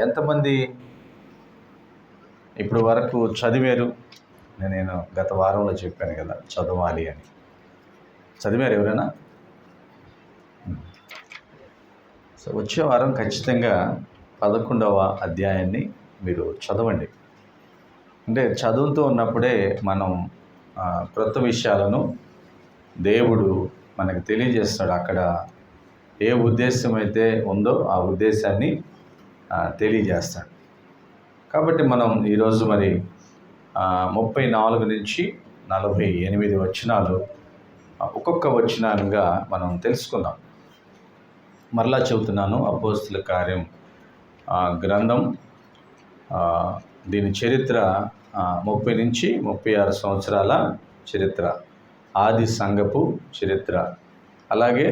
ఎంతమంది? ఇప్పుడు వరకు చదివారు. నేను గత వారంలో చెప్పాను కదా చదవాలి అని. చదివారు ఎవరైనా? సో వచ్చే వారం ఖచ్చితంగా పదకొండవ అధ్యాయాన్ని మీరు చదవండి. అంటే చదువుతూ ఉన్నప్పుడే మనం క్రొత్త విషయాలను దేవుడు మనకు తెలియజేస్తాడు. అక్కడ ఏ ఉద్దేశం అయితే ఉందో ఆ ఉద్దేశాన్ని తెలియజేస్తాడు. కాబట్టి మనం ఈరోజు మరి ముప్పై నాలుగు నుంచి నలభై ఎనిమిది వచనాలు ఒక్కొక్క వచనాలుగా మనం తెలుసుకుందాం. మరలా చెబుతున్నాను అపోస్తుల కార్యం గ్రంథం దీని చరిత్ర ముప్పై నుంచి ముప్పై ఆరు సంవత్సరాల చరిత్ర ఆది సంఘపు చరిత్ర. అలాగే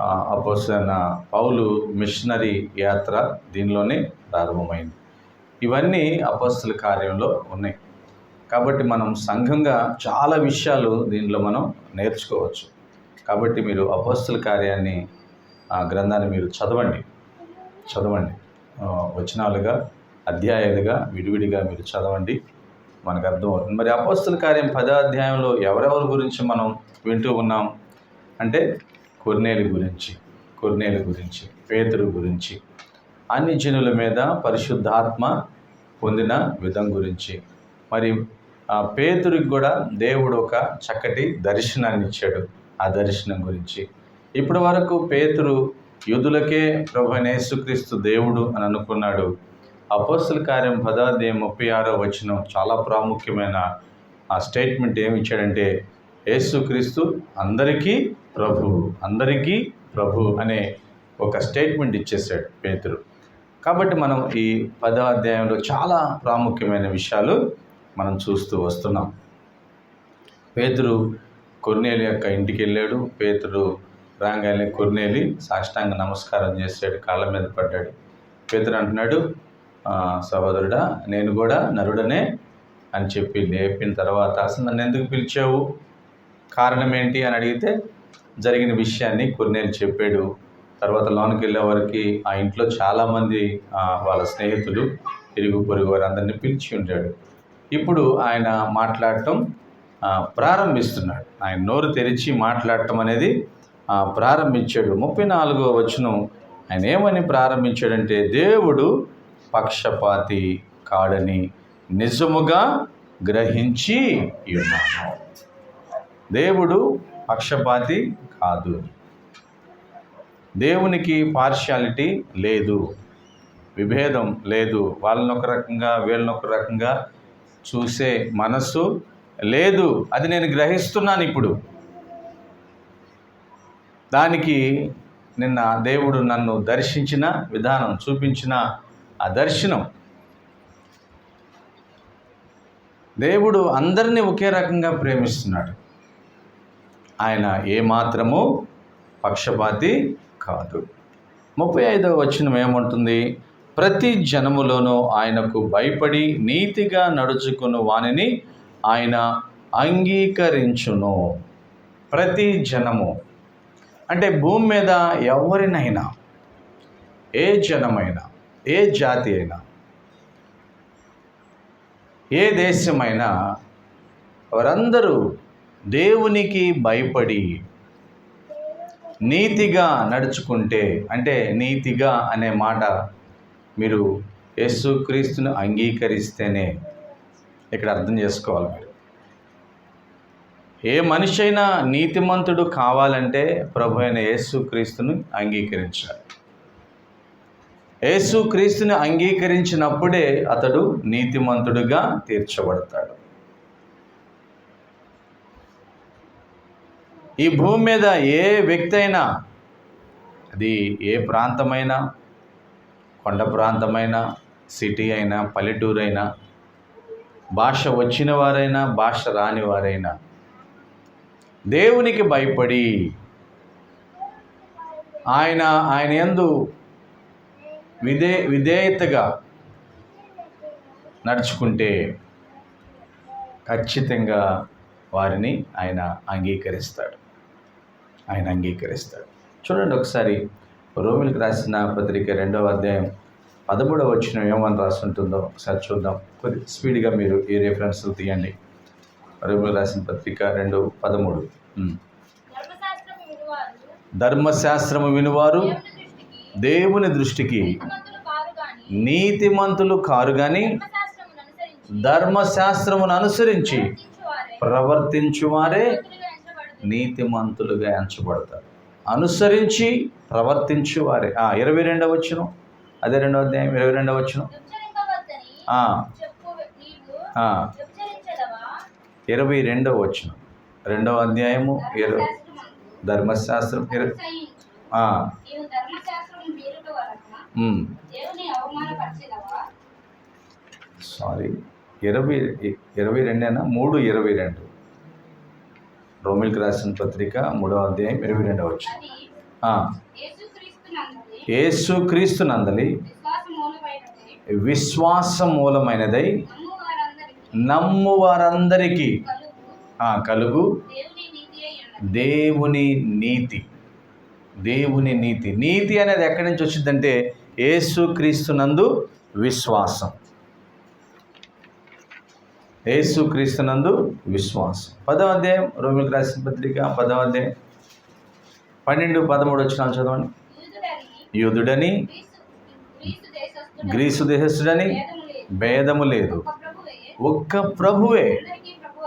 అపోసిన పౌలు మిషనరీ యాత్ర దీనిలోనే ప్రారంభమైంది. ఇవన్నీ అపస్తుల కార్యంలో ఉన్నాయి. కాబట్టి మనం సంఘంగా చాలా విషయాలు దీనిలో మనం నేర్చుకోవచ్చు. కాబట్టి మీరు అపస్తుల కార్యాన్ని ఆ గ్రంథాన్ని మీరు చదవండి. చదవండి. వచనాలుగా అధ్యాయాలుగా విడివిడిగా మీరు చదవండి. మనకు అర్థమవుతుంది. మరి అపస్తుల కార్యం పదాధ్యాయంలో ఎవరెవరి గురించి మనం వింటూ ఉన్నాం? అంటే కొర్నేలు గురించి కొర్నేలు గురించి పేతురు గురించి అన్ని జనుల మీద పరిశుద్ధాత్మ పొందిన విధం గురించి. మరి ఆ పేతురికి కూడా దేవుడు ఒక చక్కటి దర్శనాన్ని ఇచ్చాడు ఆ దర్శనం గురించి. ఇప్పటి వరకు పేతురు యుధులకే ప్రభు దేవుడు అని అనుకున్నాడు. అపోస్తుల కార్యం పదార్థం ముప్పై ఆరో వచ్చిన చాలా ప్రాముఖ్యమైన ఆ స్టేట్మెంట్ ఏమి ఇచ్చాడంటే యేసుక్రీస్తు అందరికీ ప్రభు అందరికీ ప్రభు అనే ఒక స్టేట్మెంట్ ఇచ్చేసాడు పేతురు. కాబట్టి మనం ఈ పదో అధ్యాయంలో చాలా ప్రాముఖ్యమైన విషయాలు మనం చూస్తూ వస్తున్నాం. పేతురు కొర్నేలి యొక్క ఇంటికి వెళ్ళాడు. పేతురు రాగానే కొర్నేలి సాష్టాంగ నమస్కారం చేశాడు కాళ్ళ మీద పడ్డాడు. పేతురు అంటున్నాడు సహోదరుడా నేను కూడా నరుడనే అని చెప్పి లేపిన తర్వాత అసలు నన్ను ఎందుకు పిలిచావు? కారణం ఏంటి అని అడిగితే జరిగిన విషయాన్ని కొన్నేళ్ళు చెప్పాడు. తర్వాత లోనికి వెళ్ళేవారికి ఆ ఇంట్లో చాలామంది వాళ్ళ స్నేహితులు ఇరుగు పొరుగు వారు అందరినీ పిలిచి ఉంటాడు ఇప్పుడు ఆయన మాట్లాడటం ప్రారంభిస్తున్నాడు. ఆయన నోరు తెరిచి మాట్లాడటం అనేది ప్రారంభించాడు. ముప్పై నాలుగో వచనం ఆయన ఏమని ప్రారంభించాడంటే దేవుడు పక్షపాతి కాడని నిజముగా గ్రహించి ఉన్నాను. దేవుడు పక్షపాతి కాదు. దేవునికి పార్షియాలిటీ లేదు. విభేదం లేదు. వాళ్ళనొక రకంగా వీళ్ళనొక రకంగా చూసే మనస్సు లేదు. అది నేను గ్రహిస్తున్నాను ఇప్పుడు. దానికి నిన్న దేవుడు నన్ను దర్శించిన విధానం చూపించిన ఆ దర్శనం. దేవుడు అందరినీ ఒకే రకంగా ప్రేమిస్తున్నాడు. ఆయన ఏమాత్రము పక్షపాతి కాదు. ముప్పై ఐదవ వచనం ఏమంటుంది? ప్రతి జనములోనూ ఆయనకు భయపడి నీతిగా నడుచుకుని వానిని ఆయన అంగీకరించును. ప్రతి జనము. అంటే భూమి మీద ఎవరినైనా ఏ జనమైనా ఏ జాతి అయినా ఏ దేశమైనా వారందరూ దేవునికి భయపడి నీతిగా నడుచుకుంటే అంటే నీతిగా అనే మాట మీరు యేసుక్రీస్తును అంగీకరిస్తేనే ఇక్కడ అర్థం చేసుకోవాలి మీరు. ఏ మనిషి అయినా నీతిమంతుడు కావాలంటే ప్రభు అయిన యేసుక్రీస్తును అంగీకరించాలి. యేసుక్రీస్తుని అంగీకరించినప్పుడే అతడు నీతిమంతుడుగా తీర్చబడతాడు. ఈ భూమి మీద ఏ వ్యక్తి అయినా అది ఏ ప్రాంతమైనా కొండ ప్రాంతమైనా సిటీ అయినా పల్లెటూరు అయినా భాష వచ్చిన వారైనా భాష రాని వారైనా దేవునికి భయపడి ఆయన ఆయన ఎందు విధే విధేయతగా నడుచుకుంటే ఖచ్చితంగా వారిని ఆయన అంగీకరిస్తాడు. ఆయన అంగీకరిస్తాడు. చూడండి ఒకసారి రోమిలకు రాసిన పత్రిక రెండవ అధ్యాయం పదమూడవ వచ్చిన ఏమని రాస్తుంటుందో ఒకసారి చూద్దాం. కొద్ది స్పీడ్గా మీరు ఈ రెఫరెన్స్లు తీయండి. రోమిలకు రాసిన పత్రిక రెండు పదమూడు. ధర్మశాస్త్రము వినువారు. ధర్మశాస్త్రము వినువారు. దేవుని దృష్టికి నీతిమంతులు కారు కానీ ధర్మశాస్త్రమును అనుసరించి. ధర్మశాస్త్రమును అనుసరించి ప్రవర్తించువారే. ప్రవర్తించువారే. నీతిమంతులుగా ఎంచబడతారు. అనుసరించి ప్రవర్తించువారే ఆ, ఇరవై రెండవ వచ్చును అదే రెండవ అధ్యాయం ఇరవై రెండవ వచ్చును? ఇరవై రెండవ వచ్చును రెండవ అధ్యాయము ఇరవై ధర్మశాస్త్రం. ఇరవై? సారీ. ఇరవై ఇరవై రెండేనా? మూడు ఇరవై రెండు. రోమిల్కి రాసిన పత్రిక మూడవ అధ్యాయం ఇరవై రెండవ వచ్చును యేసు క్రీస్తు నందలి విశ్వాసమూలమైనది. విశ్వాస మూలమైనదై నమ్ము వారందరికీ కలుగు దేవుని నీతి. దేవుని నీతి. నీతి అనేది ఎక్కడి నుంచి వచ్చిందంటే యేసు క్రీస్తునందు విశ్వాసం. యేసు క్రీస్తునందు విశ్వాసం. పదవ అధ్యాయం రోమిలకు రాసిన పత్రిక పదవ అధ్యాయం. పన్నెండు పదమూడు వచ్చిన చదవండి. యూదుడని గ్రీసు దేశస్థుడని భేదము లేదు. ఒక్క ప్రభువే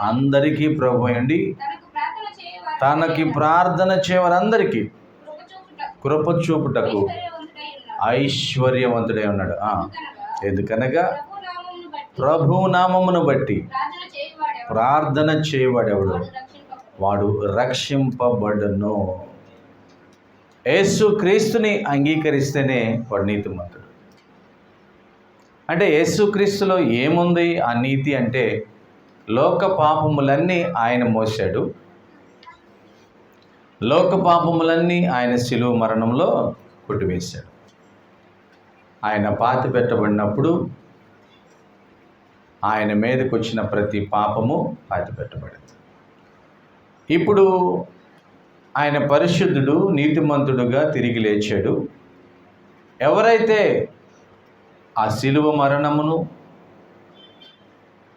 అందరికీ ప్రభు అండి తనకు ప్రార్థన చేయవారందరికీ కృపచూపుటకు కృప చూపుటకు ఐశ్వర్యవంతుడై ఉన్నాడు. ఎందుకనగా ప్రభు నామమును బట్టి ప్రార్థన చేయవాడెవడు ప్రార్థన చేయవాడెవడు వాడు రక్షింపబడును. వాడు రక్షింపబడును. యేసు క్రీస్తుని అంగీకరిస్తేనే వాడు నీతిమంతుడు. అంటే యేసుక్రీస్తులో ఏముంది? ఆ నీతి అంటే లోక పాపములన్నీ ఆయన మోసాడు లోక పాపములన్నీ ఆయన శిలువ మరణంలో కొట్టివేశాడు. ఆయన పాతి పెట్టబడినప్పుడు ఆయన మీదకు వచ్చిన ప్రతి పాపము అది పెట్టబడింది ఇప్పుడు ఆయన పరిశుద్ధుడు నీతిమంతుడుగా తిరిగి లేచాడు. ఎవరైతే ఆ శిలువ మరణమును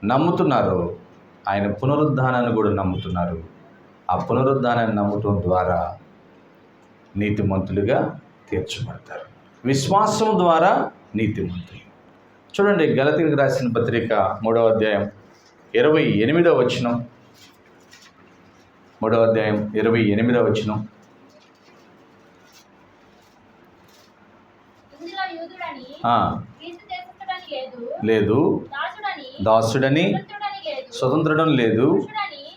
నమ్ముతున్నారో ఆయన పునరుద్ధానాన్ని కూడా నమ్ముతున్నారు. ఆ పునరుద్ధానాన్ని నమ్మటం ద్వారా నీతిమంతులుగా తీర్చబడతారు. విశ్వాసం ద్వారా నీతిమంతులు. చూడండి గలతీలకు రాసిన పత్రిక మూడవ అధ్యాయం ఇరవై ఎనిమిదవ వచనం. మూడవ అధ్యాయం ఇరవై ఎనిమిదవ వచనం. దేశస్థుడని లేదు. దాసుడని దాసుడని స్వతంత్రుడని లేదు. స్వతంత్రుడం లేదు.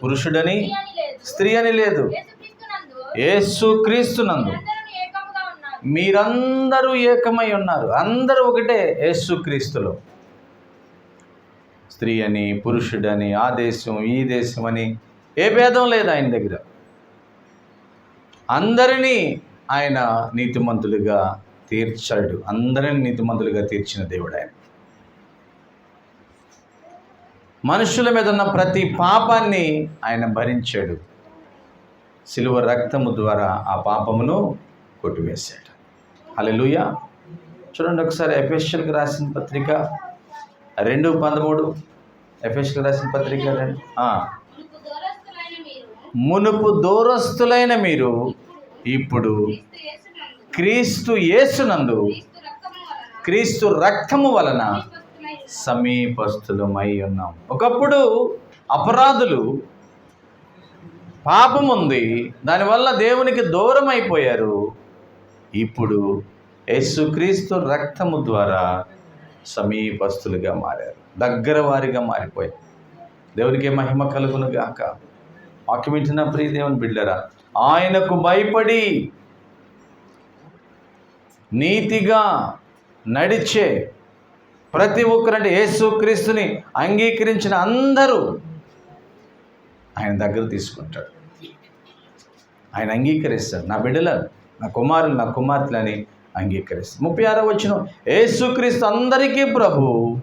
పురుషుడని స్త్రీ అని లేదు. యేసు క్రీస్తునందు మీరందరూ ఏకమై ఉన్నారు. అందరూ ఒకటే యేసు స్త్రీ అని పురుషుడని ఆ దేశం ఈ దేశం అని ఏ భేదం లేదు ఆయన దగ్గర. అందరినీ ఆయన నీతిమంతులుగా తీర్చాడు. అందరిని నీతిమంతులుగా తీర్చిన దేవుడు ఆయన. మనుషుల మీద ఉన్న ప్రతి పాపాన్ని ఆయన భరించాడు. సిలువ రక్తము ద్వారా ఆ పాపమును కొట్టివేశాడు. హల్లెలూయా. చూడండి ఒకసారి ఎఫెషియల్కి రాసిన పత్రిక రెండు పదమూడు ఎఫెషియల్ రాసిన పత్రిక రెండు. మునుపు దూరస్తులైన మీరు ఇప్పుడు క్రీస్తు యేసునందు క్రీస్తు క్రీస్తు రక్తము వలన సమీపస్తులమై ఉన్నాం. ఒకప్పుడు అపరాధులు పాపం ఉంది దానివల్ల దేవునికి దూరం అయిపోయారు ఇప్పుడు యేసుక్రీస్తు రక్తము ద్వారా సమీపస్తులుగా మారారు దగ్గర వారిగా మారిపోయారు. దేవునికి మహిమ కలుగును గాక. వాక్యమించిన ప్రియ దేవుని బిడ్డరా ఆయనకు భయపడి నీతిగా నడిచే ప్రతి ఒక్కరంటే యేసుక్రీస్తుని అంగీకరించిన అందరూ ఆయన దగ్గర తీసుకుంటాడు ఆయన అంగీకరిస్తాడు నా బిడ్డలను నా కుమారులు నా కుమార్తెలని అంగీకరిస్తాడు ముప్పై ఆరో వచ్చిన యేసుక్రీస్తు అందరికీ ప్రభు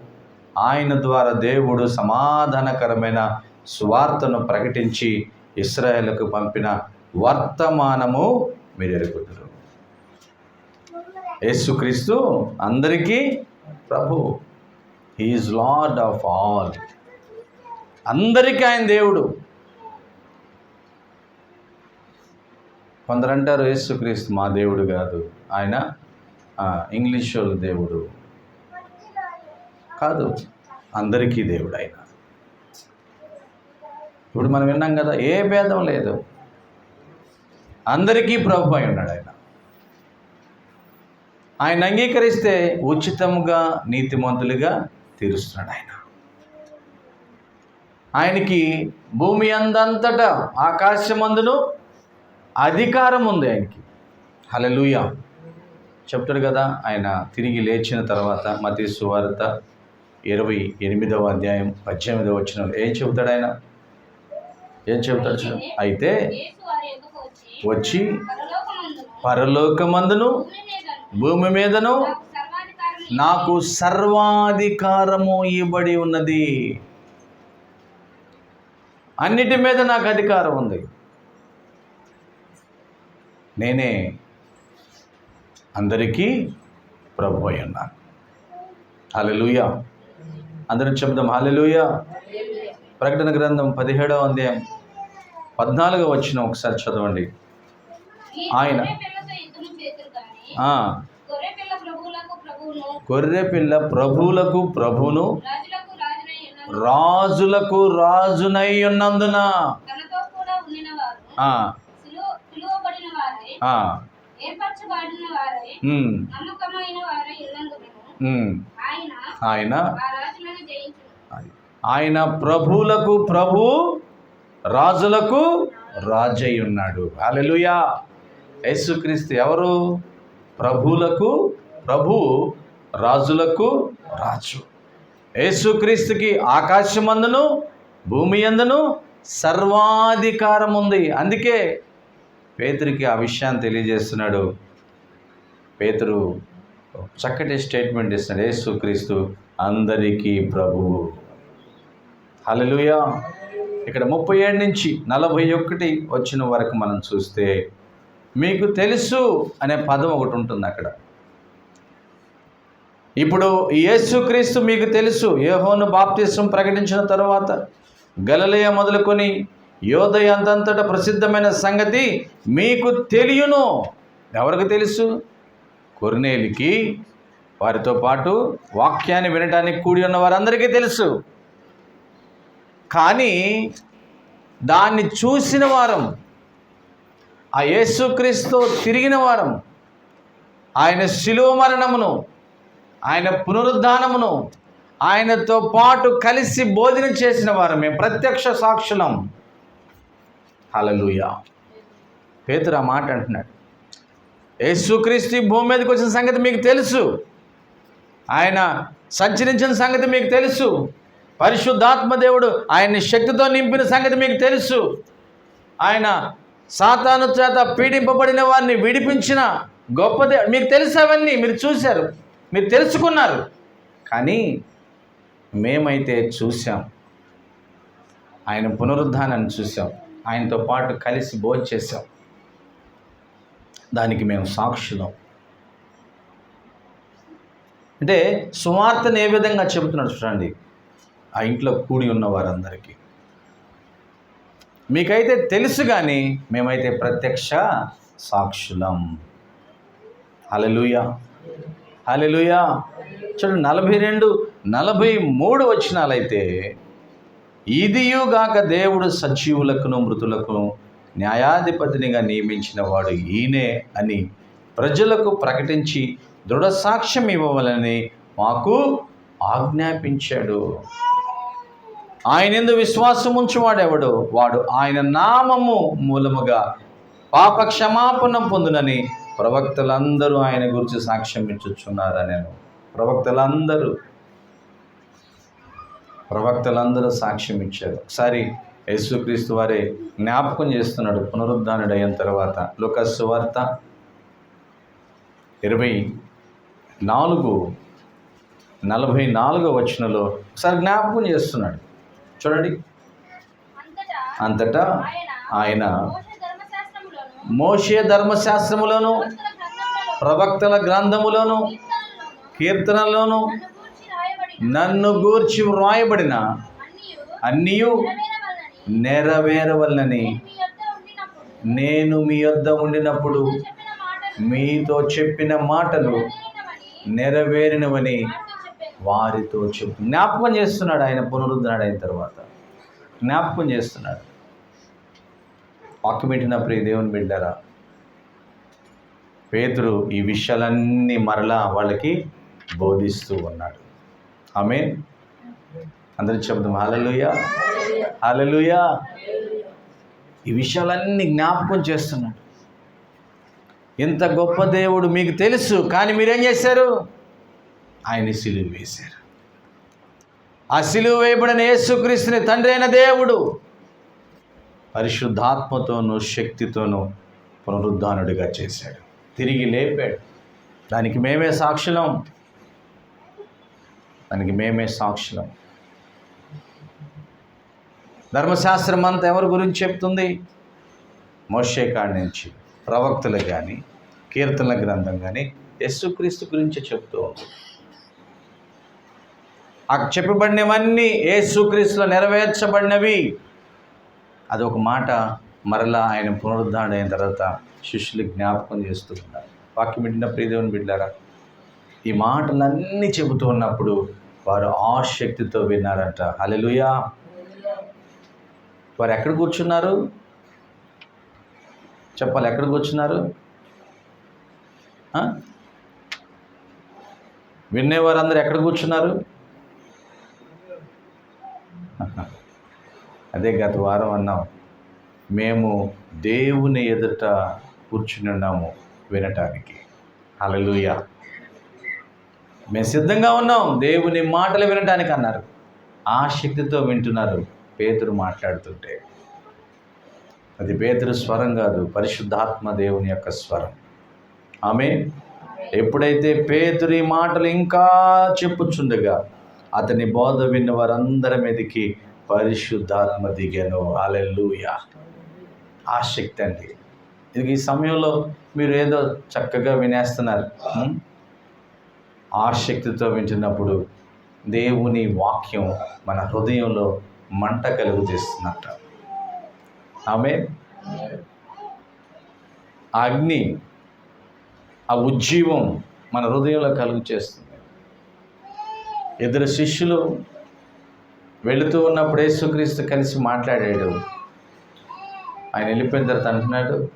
ఆయన ద్వారా దేవుడు సమాధానకరమైన స్వార్థను ప్రకటించి ఇస్రాయేల్కు పంపిన వర్తమానము మీరు ఎరుగుదురు యేసుక్రీస్తు అందరికీ ప్రభు. He is lord of all అందరికీ ఆయన దేవుడు. కొందరు అంటారు యేసుక్రీస్తు మా దేవుడు కాదు. ఆయన ఇంగ్లీష్ వాళ్ళ దేవుడు. కాదు అందరికీ దేవుడు ఆయన. ఇప్పుడు మనం విన్నాం కదా ఏ భేదం లేదు. అందరికీ ప్రభు అయి ఉన్నాడు ఆయన. ఆయన అంగీకరిస్తే ఉచితముగా నీతిమంతులుగా తీరుస్తున్నాడు ఆయన. ఆయనకి భూమి అందంతటా ఆకాశమందును అధికారం ఉంది ఆయనకి. హలలుయ చెప్తాడు కదా ఆయన తిరిగి లేచిన తర్వాత మతి సువార్త ఇరవై ఎనిమిదవ అధ్యాయం పద్దెనిమిదవ వచ్చిన ఏం చెబుతాడు ఆయన? ఏం చెబుతాడు? చూడు. అయితే వచ్చి పరలోకమందును భూమి మీదను నాకు సర్వాధికారము ఇవ్వబడి ఉన్నది. అన్నిటి మీద నాకు అధికారం ఉంది. నేనే అందరికీ ప్రభు అయి ఉన్నాను హల్లెలూయ. అందరం చెప్దాం హల్లెలూయ. ప్రకటన గ్రంథం పదిహేడవ అధ్యాయం పద్నాలుగో వచ్చిన ఒకసారి చదవండి. ఆయన. గొర్రె పిల్ల ప్రభువులకు ప్రభును రాజులకు రాజులకు రాజునై ఉన్నందున. ఆయన ఆయన ప్రభువులకు ప్రభు రాజులకు రాజై ఉన్నాడు హల్లెలూయా. యేసుక్రీస్తు ఎవరు? ప్రభువులకు ప్రభు రాజులకు రాజు. యేసుక్రీస్తుకి ఆకాశమందును భూమి అందును సర్వాధికారం ఉంది అందుకే పేతురికి ఆ విషయాన్ని తెలియజేస్తున్నాడు. పేతురు చక్కటి స్టేట్మెంట్ ఇస్తున్నాడు. యేసుక్రీస్తు అందరికీ ప్రభువు హలలుయా ఇక్కడ ముప్పై ఏడు నుంచి నలభై ఒకటి వచ్చిన వరకు మనం చూస్తే మీకు తెలుసు అనే పదం ఒకటి ఉంటుంది అక్కడ. ఇప్పుడు యేసుక్రీస్తు మీకు తెలుసు. యోహోను బాప్తిస్వం ప్రకటించిన తర్వాత గలలయ మొదలుకొని యోదయ అంతంతట ప్రసిద్ధమైన సంగతి మీకు తెలియను. ఎవరికి తెలుసు? కొర్నేలికి. వారితో పాటు వాక్యాన్ని వినటానికి కూడి ఉన్న వారందరికీ తెలుసు. కానీ దాన్ని చూసిన వారం ఆ యేసుక్రీస్తు తిరిగిన వారం ఆయన శిలువ మరణమును ఆయన పునరుద్ధానమును ఆయనతో పాటు కలిసి భోజనం చేసిన వారమే ప్రత్యక్ష సాక్షులం. హలలుయ పేతురు ఆ మాట అంటున్నాడు. యేసుక్రీస్తు భూమి మీదకి వచ్చిన సంగతి మీకు తెలుసు. ఆయన సంచరించిన సంగతి మీకు తెలుసు. పరిశుద్ధాత్మ దేవుడు ఆయన్ని శక్తితో నింపిన సంగతి మీకు తెలుసు. ఆయన సాతాను చేత పీడింపబడిన వారిని విడిపించిన గొప్ప దే- మీకు తెలుసు అవన్నీ మీరు చూశారు మీరు తెలుసుకున్నారు. కానీ మేమైతే చూసాం ఆయన పునరుద్ధానాన్ని చూసాం ఆయనతో పాటు కలిసి భోజనం చేశాం దానికి మేము సాక్షులం. అంటే సువార్తను ఏ విధంగా చెబుతున్నాడు చూడండి. ఆ ఇంట్లో కూడి ఉన్న వారందరికీ. మీకైతే తెలుసు కానీ మేమైతే ప్రత్యక్ష సాక్షులం. హలలుయ హలలుయ చూడండి నలభై రెండు నలభై మూడు వచ్చినాలైతే ఇదియుగాక దేవుడు సజీవులకును మృతులకు న్యాయాధిపతినిగా నియమించిన వాడు ఈయనే అని ప్రజలకు ప్రకటించి దృఢ సాక్ష్యం ఇవ్వవలని మాకు ఆజ్ఞాపించాడు. ఆయన ఎందు విశ్వాసం ఉంచువాడెవడు? వాడు ఆయన నామము మూలముగా పాప క్షమాపణ పొందునని ప్రవక్తలందరూ ఆయన గురించి సాక్ష్యం ఇచ్చుచున్నారా నేను ప్రవక్తలందరూ ప్రవక్తలందరూ సాక్ష్యం ఇచ్చారు. ఒకసారి యేసుక్రీస్తు వారే జ్ఞాపకం చేస్తున్నాడు పునరుద్ధానుడు అయిన తర్వాత. లుకస్సు వార్త ఇరవై నాలుగు నలభై నాలుగో వచనంలో ఒకసారి జ్ఞాపకం చేస్తున్నాడు. చూడండి. అంతటా ఆయన మోషే ధర్మశాస్త్రములోను ప్రవక్తల గ్రంథములోను కీర్తనలోను నన్ను గూర్చి వ్రాయబడిన అన్నీ నెరవేరవల్లని నేను మీ యొద్ద ఉండినప్పుడు మీతో చెప్పిన మాటలు నెరవేరినవని వారితో చెప్పు. జ్ఞాపకం చేస్తున్నాడు ఆయన పునరుద్ధరణ అయిన తర్వాత. జ్ఞాపకం చేస్తున్నాడు. వాక్యం పెట్టిన ప్రియ దేవుని బిడ్డారా పేతురు ఈ విషయాలన్నీ మరలా వాళ్ళకి బోధిస్తూ ఉన్నాడు. ఆమె అందరి చెబుదాం హలలుయా హలలుయా ఈ విషయాలన్నీ జ్ఞాపకం చేస్తున్నాడు. ఎంత గొప్ప దేవుడు మీకు తెలుసు కానీ మీరేం చేశారు? ఆయన సిలువ వేశారు. ఆ సిలువ వేయబడిన యేసుక్రీస్తుని తండ్రి అయిన దేవుడు పరిశుద్ధాత్మతోనూ శక్తితోనూ పునరుద్ధానుడిగా చేశాడు. తిరిగి లేపాడు. దానికి మేమే సాక్షులం. దానికి మేమే సాక్షులం. ధర్మశాస్త్రం అంతా ఎవరి గురించి చెప్తుంది? మోషే కాడి నుంచి. ప్రవక్తలు కానీ కీర్తనల గ్రంథం కానీ యేసుక్రీస్తు గురించి చెప్తూ ఉంది. ఆ చెప్పబడినవన్నీ యేసుక్రీస్తులో నెరవేర్చబడినవి. అదొక మాట మరలా ఆయన పునరుద్ధరణ అయిన తర్వాత శిష్యులు జ్ఞాపకం చేస్తూ ఉన్నారు. వాక్యం వింటున్న ప్రియదేవుని బిడ్డారా ఈ మాటలన్నీ చెబుతూ ఉన్నప్పుడు వారు ఆశక్తితో విన్నారంట. హల్లెలూయా. వారు ఎక్కడ కూర్చున్నారు? చెప్పాలి ఎక్కడ కూర్చున్నారు? వినేవారందరూ ఎక్కడ కూర్చున్నారు? అదే గత వారం అన్నాం. మేము దేవుని ఎదుట కూర్చుని ఉన్నాము వినటానికి. అలలుయా మేము సిద్ధంగా ఉన్నాం. దేవుని మాటలు వినడానికి అన్నారు. ఆ శక్తితో వింటున్నారు పేతురు మాట్లాడుతుంటే. అది పేతురు స్వరం కాదు పరిశుద్ధాత్మ దేవుని యొక్క స్వరం. ఆమె ఎప్పుడైతే పేతురి మాటలు ఇంకా చెప్పుచుండగా అతని బోధ విన్న వారందరి మీదకి పరిశుద్ధాత్మ దిగాను. అలెల్లుయా ఆ శక్తి అండి. ఇది ఈ సమయంలో మీరు ఏదో చక్కగా వినేస్తున్నారు. ఆశక్తితో వింటున్నప్పుడు దేవుని వాక్యం మన హృదయంలో మంట కలుగు చేస్తున్నట్ట. ఆమె అగ్ని ఆ ఉజ్జీవం మన హృదయంలో కలుగు చేస్తుంది. ఇద్దరు శిష్యులు వెళుతూ ఉన్నప్పుడు యేసుక్రీస్తు కలిసి మాట్లాడాడు. ఆయన వెళ్ళిపోయిన తర్వాత అంటున్నాడు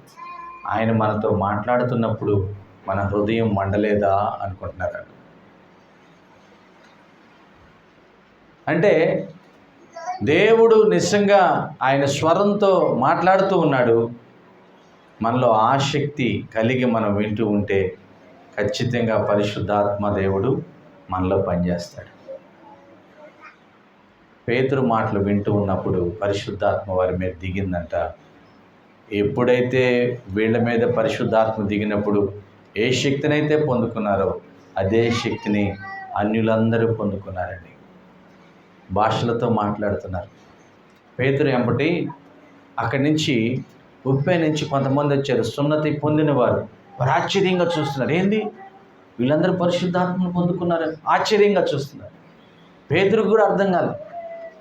ఆయన మనతో మాట్లాడుతున్నప్పుడు మన హృదయం మండలేదా? అనుకుంటున్నారు అంటే దేవుడు నిజంగా ఆయన స్వరంతో మాట్లాడుతూ ఉన్నాడు. మనలో ఆసక్తి కలిగి మనం వింటూ ఉంటే ఖచ్చితంగా పరిశుద్ధాత్మ దేవుడు మనలో పనిచేస్తాడు. పేతురు మాటలు వింటూ ఉన్నప్పుడు పరిశుద్ధాత్మ వారి మీద దిగిందంట. ఎప్పుడైతే వీళ్ళ మీద పరిశుద్ధాత్మ దిగినప్పుడు ఏ శక్తినైతే పొందుకున్నారో అదే శక్తిని అన్యులందరూ పొందుకున్నారండి. భాషలతో మాట్లాడుతున్నారు. పేతురు ఎంపటి అక్కడి నుంచి ఉప్పే నుంచి కొంతమంది వచ్చారు. సున్నతి పొందిన వారు వారు ఆశ్చర్యంగా చూస్తున్నారు. ఏంది? వీళ్ళందరూ పరిశుద్ధాత్మను పొందుకున్నారు? ఆశ్చర్యంగా చూస్తున్నారు. పేతురు కూడా అర్థం కాదు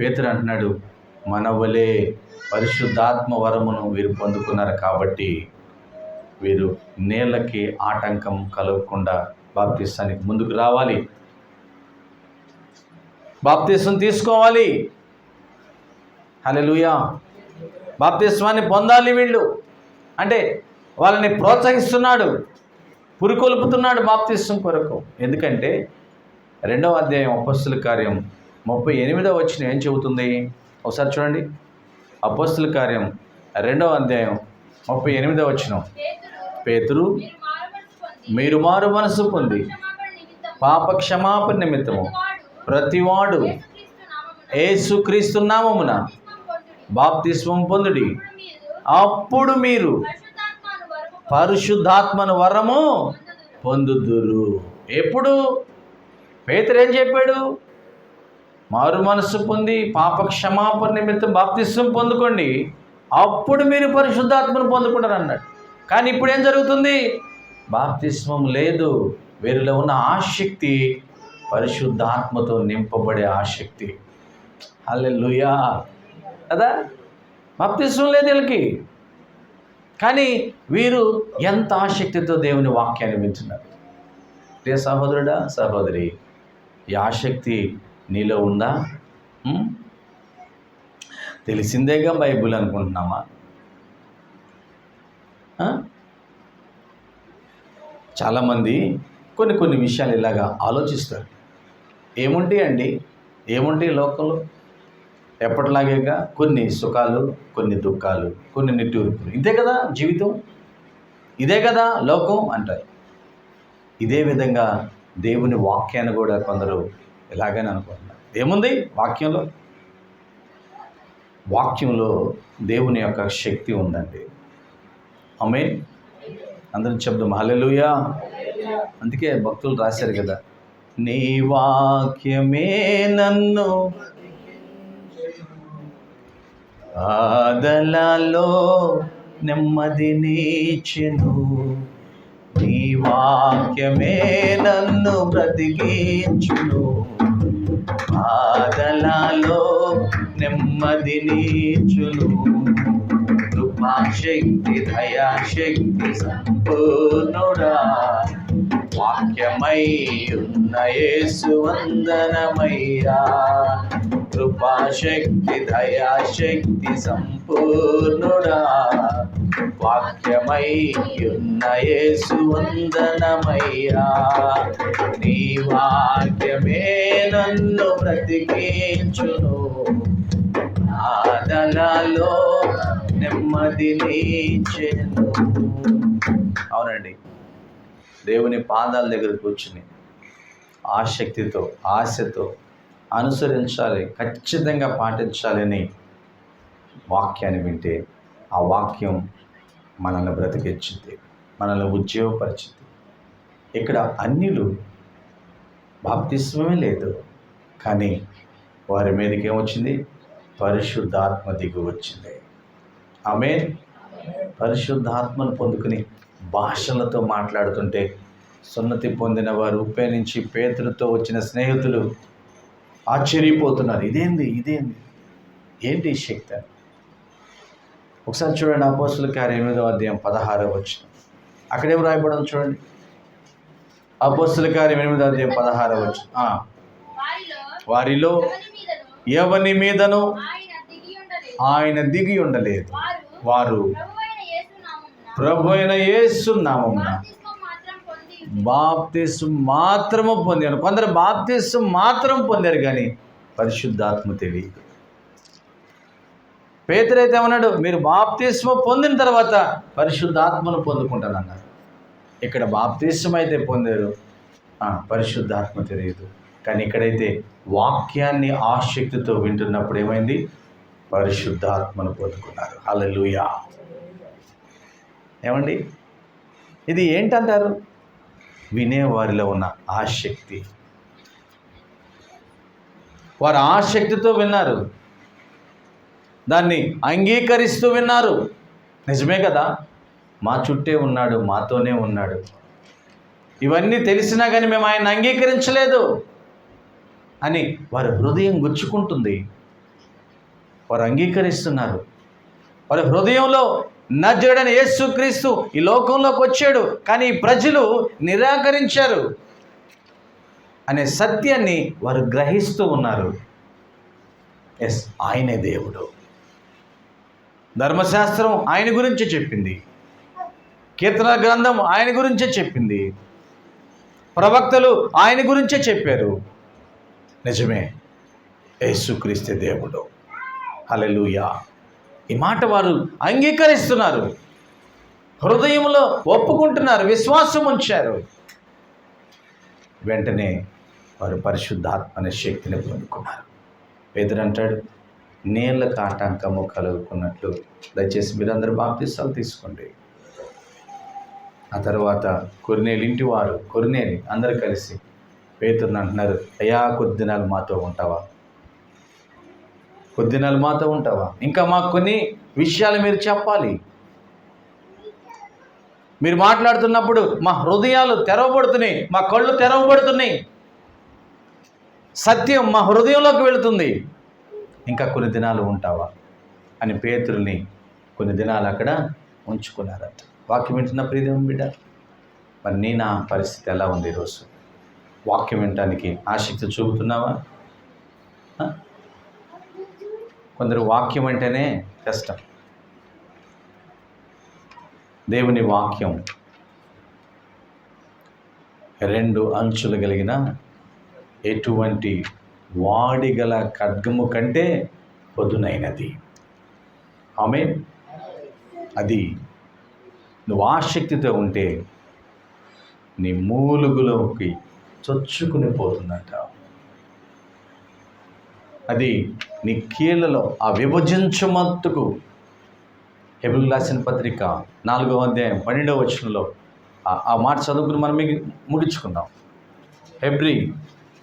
పేతురు అంటున్నాడు మనవలే పరిశుద్ధాత్మ వరమును వీరు పొందుకున్నారు కాబట్టి వీరు నేలకి ఆటంకం కలగకుండా బాప్తిస్తానికి ముందుకు రావాలి. బాప్తీసం తీసుకోవాలి. హలెలుయా బాప్తిస్వాన్ని పొందాలి వీళ్ళు. అంటే వాళ్ళని ప్రోత్సహిస్తున్నాడు. పురికొల్పుతున్నాడు బాప్తిస్వం కొరకు. ఎందుకంటే రెండవ అధ్యాయం అపస్తుల కార్యం ముప్పై ఎనిమిదవ వచ్చిన ఏం చెబుతుంది? ఒకసారి చూడండి. అపస్తుల కార్యం రెండవ అధ్యాయం ముప్పై ఎనిమిదవ వచ్చిన పేతురు మీరు మారు మనసు పొంది. పాప క్షమాపణ నిమిత్తము. ప్రతివాడు ఏసుక్రీస్తు నామమున బాప్తిస్వం పొందుడి. అప్పుడు మీరు పరిశుద్ధాత్మను వరము పొందుదురు. ఎప్పుడు? పేతురు ఏం చెప్పాడు? మారు మనస్సు పొంది పాప క్షమాపణ నిమిత్తం బాప్తిస్వం పొందుకోండి. అప్పుడు మీరు పరిశుద్ధాత్మను పొందుకుంటారు అన్నాడు కానీ ఇప్పుడు ఏం జరుగుతుంది? బాప్తిస్మం లేదు. వీరిలో ఉన్న ఆసక్తి పరిశుద్ధాత్మతో నింపబడే ఆసక్తి హల్లెలూయా. కదా? బాప్తిస్వం లేదు వీళ్ళకి. కానీ వీరు ఎంత ఆసక్తితో దేవుని వాక్యాన్ని వింటున్నారు. రే సహోదరుడా సహోదరి ఈ ఆసక్తి నీలో ఉందా? తెలిసిందేగా బైబుల్ అనుకుంటున్నామా? చాలామంది కొన్ని కొన్ని విషయాలు ఇలాగా ఆలోచిస్తారు. ఏముంటాయి అండి ఏముంటాయి లోకంలో ఎప్పటిలాగేగా? కొన్ని సుఖాలు కొన్ని దుఃఖాలు కొన్ని నిట్టూర్పులు. ఇదే కదా జీవితం? ఇదే కదా లోకం అంటారు. ఇదే విధంగా దేవుని వాక్యాన్ని కూడా కొందరు ఇలాగని అనుకుంటున్నారు. ఏముంది వాక్యంలో? వాక్యంలో దేవుని యొక్క శక్తి ఉందండి. ఆమె అందరం చెప్దాం. హలెలుయా అందుకే భక్తులు రాశారు కదా. నీ వాక్యమే నన్ను ఆదలలో నెమ్మది నీచెను. నీ వాక్యమే నన్ను బ్రతికించును. ఆదలలో నెమ్మది నీచును. కృపాశక్తి దయాశక్తి సంపూర్ణుడా. వాక్యమై ఉన్న యేసు వందనమయ్యా కృపాశక్తి దయాశక్తి సంపూర్ణుడా. వాక్యమై ఉన్న యేసు వందనమయ్యా నీ వాక్యమే నన్ను బ్రతికించును. ఆదలలో నెమ్మది నీచెను. దేవుని పాదాల దగ్గర కూర్చుని ఆసక్తితో ఆశతో అనుసరించాలి ఖచ్చితంగా పాటించాలని వాక్యాన్ని వింటే ఆ వాక్యం మనల్ని బ్రతికించింది మనల్ని ఉద్యోగపరిచింది ఇక్కడ అన్యులు బాప్తిస్వమే లేదు కానీ వారి మీదకి ఏమొచ్చింది? పరిశుద్ధాత్మ దిగి వచ్చింది ఆమె పరిశుద్ధాత్మను పొందుకుని భాషలతో మాట్లాడుతుంటే సున్నతి పొందిన వారు ఉప్పే నుంచి పేతులతో వచ్చిన స్నేహితులు ఆశ్చర్యపోతున్నారు. ఇదేంది? ఇదేంది? ఏంటి శక్తి? అని. ఒకసారి చూడండి అపోస్తుల కార్యం ఎనిమిదవ అధ్యాయం పదహారవ వచ్చిన అక్కడేం రాయబడడం చూడండి. అపోస్తుల కార్యం ఎనిమిదవ అధ్యాయం పదహారవ వచ్చిన వారిలో ఎవరి ఎవని మీదను? ఆయన దిగి ఉండలేదు. వారు వారు ప్రభువైన యేసు నామమున ప్రభు అయిన పొంది. బాప్తిస్సు మాత్రము పొందారు. కొందరు బాప్తిస్సు మాత్రం పొందారు కానీ పరిశుద్ధాత్మ తెలియదు. పేతురైతే ఏమన్నాడు? మీరు బాప్తిస్మ పొందిన తర్వాత పరిశుద్ధాత్మను పొందుకుంటానన్నారు. ఇక్కడ బాప్తిస్మ అయితే పొందారు. పరిశుద్ధాత్మ తెలియదు. కానీ ఇక్కడైతే వాక్యాన్ని ఆసక్తితో వింటున్నప్పుడు ఏమైంది? పరిశుద్ధాత్మను పొందుకున్నారు. హల్లెలూయా. ఏమండి? ఇది ఏంటంటారు? వినేవారిలో ఉన్న ఆసక్తి. వారు ఆసక్తితో విన్నారు. దాన్ని అంగీకరిస్తూ విన్నారు. నిజమే కదా? మా చుట్టే ఉన్నాడు మాతోనే ఉన్నాడు. ఇవన్నీ తెలిసినా కానీ మేము ఆయన అంగీకరించలేదు అని వారి హృదయం గుచ్చుకుంటుంది. వారు అంగీకరిస్తున్నారు. వారి హృదయంలో నజుడని యేసుక్రీస్తు ఈ లోకంలోకి వచ్చాడు. కానీ ప్రజలు నిరాకరించారు. అనే సత్యాన్ని వారు గ్రహిస్తూ ఉన్నారు. ఎస్ ఆయనే దేవుడు. ధర్మశాస్త్రం ఆయన గురించే చెప్పింది. కీర్తన గ్రంథం ఆయన గురించే చెప్పింది. ప్రవక్తలు ఆయన గురించే చెప్పారు. నిజమే యేసుక్రీస్తే దేవుడు. హలెలుయా ఈ మాట వారు అంగీకరిస్తున్నారు. హృదయంలో ఒప్పుకుంటున్నారు విశ్వాసం ఉంచారు. వెంటనే వారు పరిశుద్ధాత్మ శక్తిని పొందుకున్నారు. పేదరంటాడు నీళ్ళకు ఆటంకము కలుగుకున్నట్లు దయచేసి మీరందరూ బాప్తిస్తాలు తీసుకోండి. ఆ తర్వాత కొరినేలు ఇంటి వారు కొరినేలి అందరు కలిసి పేతుర్ని అంటున్నారు అయా కొద్ది దినాలు మాతో ఉంటావా? కొద్దినాలు మాతో ఉంటావా? ఇంకా మాకు కొన్ని విషయాలు మీరు చెప్పాలి. మీరు మాట్లాడుతున్నప్పుడు మా హృదయాలు తెరవబడుతున్నాయి మా కళ్ళు తెరవబడుతున్నాయి. సత్యం మా హృదయంలోకి వెళుతుంది. ఇంకా కొన్ని దినాలు ఉంటావా? అని పేతుల్ని కొన్ని దినాలు అక్కడ ఉంచుకున్నారట. వాక్యం వింటున్న ప్రీతం బిడ్డ మరి నీ నా పరిస్థితి ఎలా ఉంది ఈరోజు? వాక్యం వినటానికి ఆసక్తి చూపుతున్నావా? కొందరు వాక్యం అంటేనే కష్టం. దేవుని వాక్యం రెండు అంచులు కలిగిన ఎటువంటి వాడిగల ఖడ్గము కంటే పొదునైనది. ఆమె అది నువ్వు ఆసక్తితో ఉంటే నీ మూలుగులోకి చొచ్చుకుని పోతుందంట. అది నీ కీళ్ళలో ఆ విభజించమత్తుకు. హెబుల్ రాసిన పత్రిక నాలుగవ అధ్యాయం పన్నెండవ వచనంలో ఆ- మాట చదువుకుని మనం మిగి- ముగించుకుందాం. హెబ్రి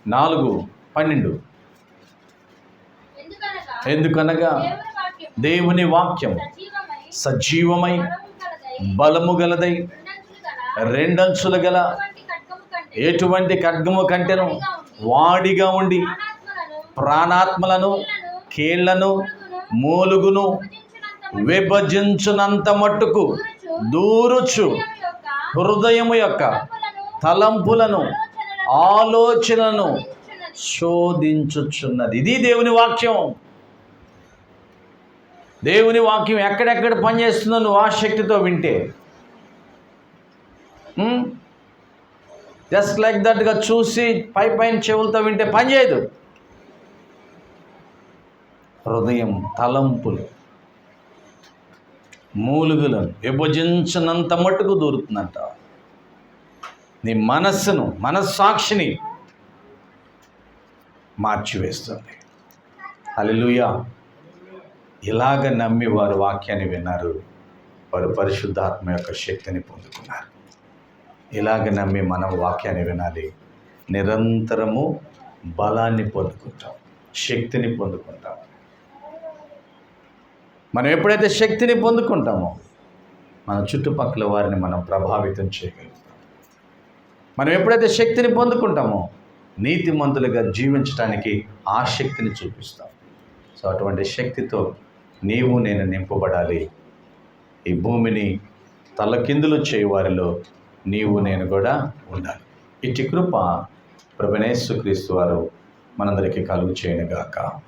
నాలుగు పన్నెండు. ఎందుకనగా దేవుని వాక్యం సజీవమై బలము గలదై రెండంచులు గల ఎటువంటి ఖడ్గము కంటెను వాడిగా ఉండి ప్రాణాత్మలను కీళ్ళను మూలుగును విభజించునంత మట్టుకు దూరుచు హృదయం యొక్క హృదయము యొక్క తలంపులను, ఆలోచనను శోధించుచున్నది. శోధించుచున్నది ఇది దేవుని వాక్యం. దేవుని వాక్యం ఎక్కడెక్కడ పనిచేస్తుందో నువ్వు ఆసక్తితో వింటే. జస్ట్ లైక్ దట్గా చూసి పై పైన చెవులతో వింటే పనిచేయదు హృదయం తలంపులు మూలుగులను విభజించినంత మట్టుకు దూరుతుందంట. నీ మనస్సును మనస్సాక్షిని మార్చివేస్తుంది. హల్లెలూయా. ఇలాగ నమ్మి వారు వాక్యాన్ని విన్నారు. వారు పరిశుద్ధాత్మ యొక్క శక్తిని పొందుకున్నారు. ఇలాగ నమ్మి మనం వాక్యాన్ని వినాలి. నిరంతరము బలాన్ని పొందుకుంటాం శక్తిని పొందుకుంటాం. మనం ఎప్పుడైతే శక్తిని పొందుకుంటామో మన చుట్టుపక్కల వారిని మనం ప్రభావితం చేయగలుగుతాం. మనం ఎప్పుడైతే శక్తిని పొందుకుంటామో నీతిమంతులుగా జీవించడానికి ఆ శక్తిని చూపిస్తాం. సో అటువంటి శక్తితో నీవు నేను నింపబడాలి. ఈ భూమిని తలకిందులు చేయవారిలో నీవు నేను కూడా ఉండాలి. ఇటు కృప ప్రభనేశ్వక్రీస్తు వారు మనందరికీ కలుగు చేయనుగాక.